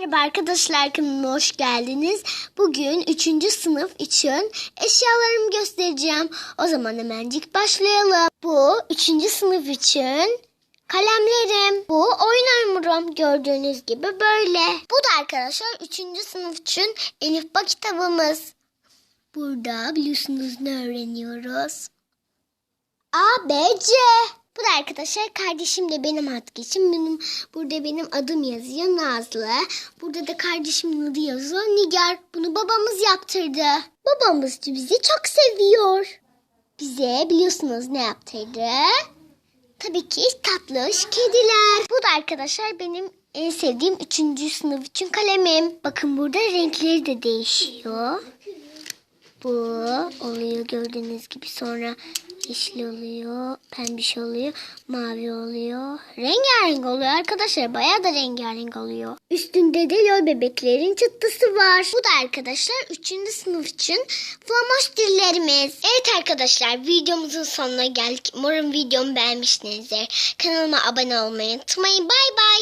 Merhaba arkadaşlar kanalıma hoş geldiniz. Bugün 3. sınıf için eşyalarımı göstereceğim. O zaman hemencik başlayalım. Bu 3. sınıf için kalemlerim. Bu oyun hamurum gördüğünüz gibi böyle. Bu da arkadaşlar 3. sınıf için Elif Ba kitabımız. Burada biliyorsunuz ne öğreniyoruz? A, B, C. Bu da arkadaşlar kardeşim de benim adı geçim. Benim, burada benim adım yazıyor Nazlı. Burada da kardeşimin adı yazıyor Nigar. Bunu babamız yaptırdı. Babamız bizi çok seviyor. Bize biliyorsunuz ne yaptırdı? Tabii ki tatlış kediler. Bu da arkadaşlar benim en sevdiğim 3. sınıf için kalemim. Bakın burada renkleri de değişiyor. Bu oluyor gördüğünüz gibi sonra yeşil oluyor, pembiş oluyor, mavi oluyor. Rengarenk oluyor arkadaşlar. Bayağı da rengarenk oluyor. Üstünde de lol bebeklerin çıttısı var. Bu da arkadaşlar 3. sınıf için flamoş dillerimiz. Evet arkadaşlar videomuzun sonuna geldik. Umarım videomu beğenmişsinizdir. Kanalıma abone olmayı unutmayın. Bay bay.